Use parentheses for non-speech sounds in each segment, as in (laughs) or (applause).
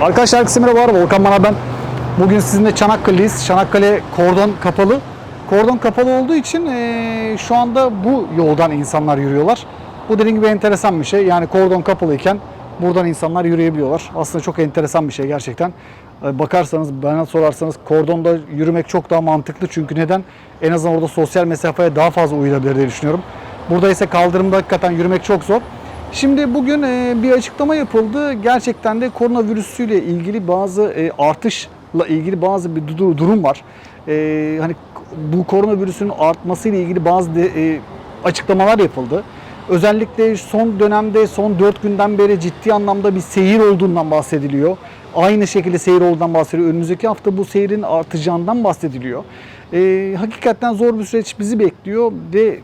Arkadaşlar herkese merhaba. Volkan Bana ben. Bugün sizinle Çanakkale'yiz. Çanakkale kordon kapalı. Kordon kapalı olduğu için eee, şu anda bu yoldan insanlar yürüyorlar. Bu dediğim gibi enteresan bir şey. Yani kordon kapalıyken buradan insanlar yürüyebiliyorlar. Aslında çok enteresan bir şey gerçekten. Eee, Bakarsanız, bana sorarsanız kordonda yürümek çok daha mantıklı. Çünkü neden? En azından orada sosyal mesafeye daha fazla uyulabilir diye düşünüyorum. Burada ise kaldırımda hakikaten yürümek çok zor. Şimdi bugün e, bir açıklama yapıldı. Gerçekten de koronavirüsüyle ilgili bazı e, artışla ilgili bazı bir du- durum var. E, hani bu koronavirüsün artmasıyla ilgili bazı açıklamalar yapıldı. Özellikle son dönemde son 4 günden beri ciddi anlamda bir seyir olduğundan bahsediliyor. Aynı şekilde seyir olduğundan bahsediliyor. Önümüzdeki hafta bu seyrin artacağından bahsediliyor. E, hakikaten zor bir süreç bizi bekliyor ve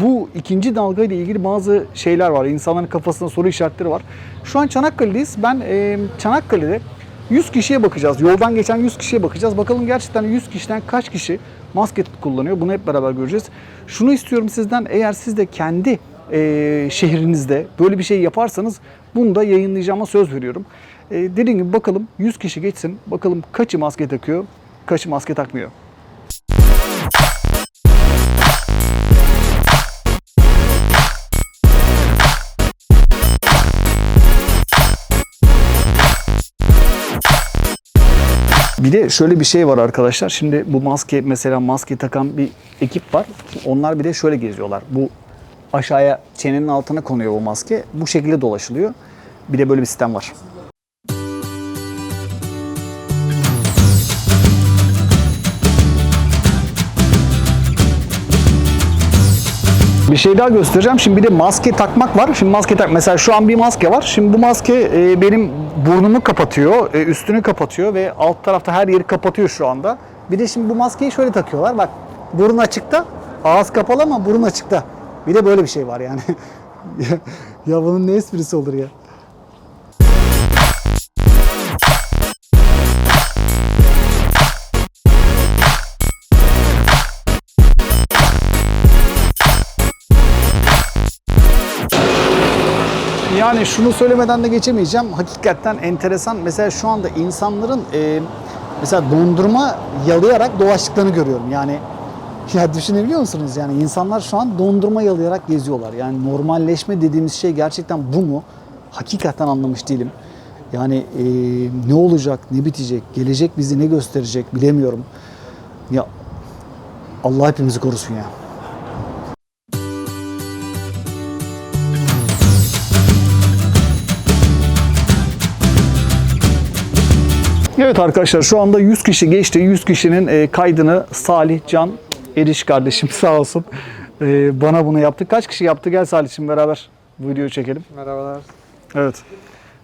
bu ikinci dalga ile ilgili bazı şeyler var. İnsanların kafasında soru işaretleri var. Şu an Çanakkale'deyiz. Ben e, Çanakkale'de 100 kişiye bakacağız. Yoldan geçen 100 kişiye bakacağız. Bakalım gerçekten 100 kişiden kaç kişi maske kullanıyor? Bunu hep beraber göreceğiz. Şunu istiyorum sizden. Eğer siz de kendi e, şehrinizde böyle bir şey yaparsanız bunu da yayınlayacağıma söz veriyorum. E, dediğim gibi bakalım 100 kişi geçsin. Bakalım kaçı maske takıyor, kaçı maske takmıyor. Bir de şöyle bir şey var arkadaşlar. Şimdi bu maske mesela maske takan bir ekip var. Onlar bir de şöyle geziyorlar. Bu aşağıya çenenin altına konuyor bu maske. Bu şekilde dolaşılıyor. Bir de böyle bir sistem var. Bir şey daha göstereceğim. Şimdi bir de maske takmak var. Şimdi maske tak mesela şu an bir maske var. Şimdi bu maske e, benim burnumu kapatıyor, e, üstünü kapatıyor ve alt tarafta her yeri kapatıyor şu anda. Bir de şimdi bu maskeyi şöyle takıyorlar. Bak burun açıkta, ağız kapalı ama burun açıkta. Bir de böyle bir şey var yani. (laughs) ya, bunun ne esprisi olur ya? Yani şunu söylemeden de geçemeyeceğim. Hakikaten enteresan. Mesela şu anda insanların e, mesela dondurma yalayarak dolaştıklarını görüyorum. Yani ya düşünebiliyor musunuz? Yani insanlar şu an dondurma yalayarak geziyorlar. Yani normalleşme dediğimiz şey gerçekten bu mu? Hakikaten anlamış değilim. Yani e, ne olacak, ne bitecek, gelecek bizi ne gösterecek bilemiyorum. Ya Allah hepimizi korusun ya. Evet arkadaşlar şu anda 100 kişi geçti. 100 kişinin e, kaydını Salih Can Eriş kardeşim (laughs) sağ olsun e, bana bunu yaptı. Kaç kişi yaptı? Gel Salih'cim beraber bu videoyu çekelim. Merhabalar. Evet.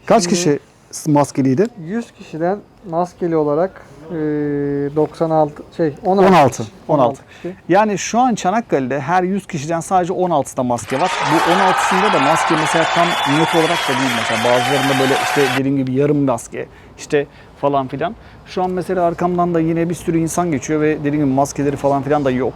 Kaç Şimdi- kişi maskeliydi? 100 kişiden maskeli olarak e, 96 şey 16 16. 16. kişi. Yani şu an Çanakkale'de her 100 kişiden sadece 16'da maske var. Bu 16'sında da maske mesela tam net olarak da değil mesela. Bazılarında böyle işte dediğim gibi yarım maske işte falan filan. Şu an mesela arkamdan da yine bir sürü insan geçiyor ve dediğim gibi maskeleri falan filan da yok.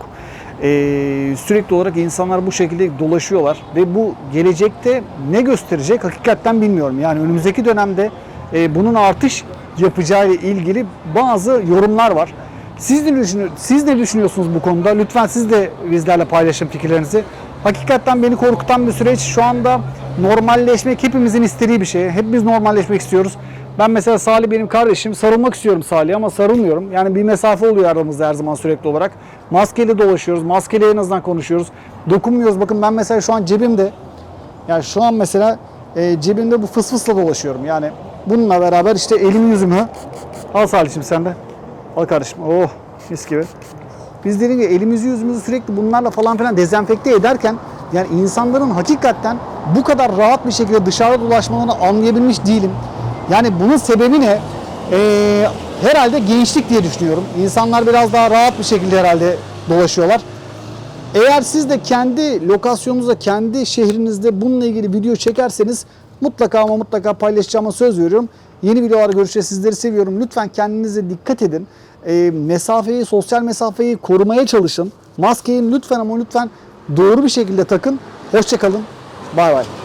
Ee, sürekli olarak insanlar bu şekilde dolaşıyorlar ve bu gelecekte ne gösterecek hakikaten bilmiyorum. Yani önümüzdeki dönemde e, bunun artış yapacağı ile ilgili bazı yorumlar var. Siz ne, düşünü- siz ne düşünüyorsunuz bu konuda? Lütfen siz de bizlerle paylaşın fikirlerinizi. Hakikaten beni korkutan bir süreç. Şu anda normalleşmek hepimizin istediği bir şey. Hepimiz normalleşmek istiyoruz. Ben mesela Salih benim kardeşim. Sarılmak istiyorum Salih'e ama sarılmıyorum. Yani bir mesafe oluyor aramızda her zaman sürekli olarak. Maskeyle dolaşıyoruz. Maskeyle en azından konuşuyoruz. Dokunmuyoruz. Bakın ben mesela şu an cebimde yani şu an mesela e, cebimde bu fısfısla dolaşıyorum. Yani bununla beraber işte elimi yüzümü al Salih'cim sen de. Al kardeşim. Oh mis gibi. Biz dediğim gibi elimizi yüzümüzü sürekli bunlarla falan filan dezenfekte ederken yani insanların hakikaten bu kadar rahat bir şekilde dışarıda dolaşmalarını anlayabilmiş değilim. Yani bunun sebebi ne? Ee, herhalde gençlik diye düşünüyorum. İnsanlar biraz daha rahat bir şekilde herhalde dolaşıyorlar. Eğer siz de kendi lokasyonunuzda, kendi şehrinizde bununla ilgili video çekerseniz mutlaka ama mutlaka paylaşacağıma söz veriyorum. Yeni videolarda görüşeceğiz. Sizleri seviyorum. Lütfen kendinize dikkat edin. Ee, mesafeyi, sosyal mesafeyi korumaya çalışın. Maskeyi lütfen ama lütfen doğru bir şekilde takın. Hoşçakalın. Bay bay.